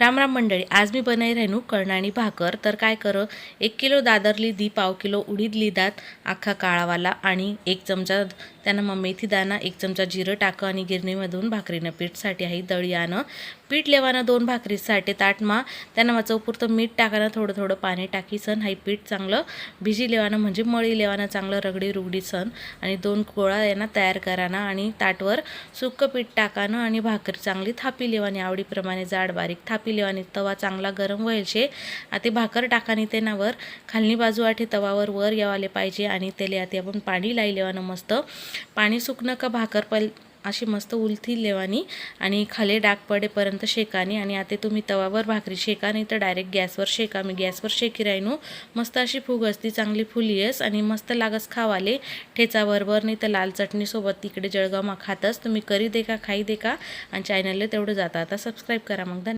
राम राम मंडळी आज मी बनाई राहिनू कळणानी भाकर. तर काय कर एक किलो दादरली दी पाव किलो उडीद लिदात अख्खा काळावाला आणि एक चमचा त्यानं मग मेथी दाना एक चमचा जिरं टाकं आणि गिरणीमधून भाकरीनं पीठसाठी आहे दळी आणं पीठ लेवानं दोन भाकरीसाठी ताटमा त्यांना मग चौपुरतं मीठ टाकानं थोडं थोडं पाणी टाकी सण हाई पीठ चांगलं. भिजी लेवानं म्हणजे मळी लेवानं चांगलं रगडी रुगडी सण. आणि दोन गोळा यांना तयार कराना आणि ताटवर सुक्कं पीठ टाकानं आणि भाकरी चांगली थापी लेवानी आवडीप्रमाणे जाड बारीक थापी लेवानी तवा चांगला गरम व्हायला शे. आता भाकर टाकानी तेनावर खालनी बाजू आठे तवावर वर यावाले पाहिजे आणि त्याला आता आपण पाणी लाई लेवानं मस्त. पाणी सुकणं का भाकर पल अशी मस्त उलथी लेवानी आणि खाली डाग पडेपर्यंत शेकानी आणि आता तुम्ही तवावर भाकरी शेका नाही तर डायरेक्ट गॅसवर शेका. मी गॅसवर शेकी राहिनू. मस्त अशी फुग असती चांगली फुली आहेस आणि मस्त लागस खावाले. ठेचा बरोबर नाही तर लाल चटणीसोबत तिकडे जळगावमा खातच तुम्ही करी दे का खाई दे का आणि चॅनलला तेवढं जाता. आता सबस्क्राईब करा मग. धन्यवाद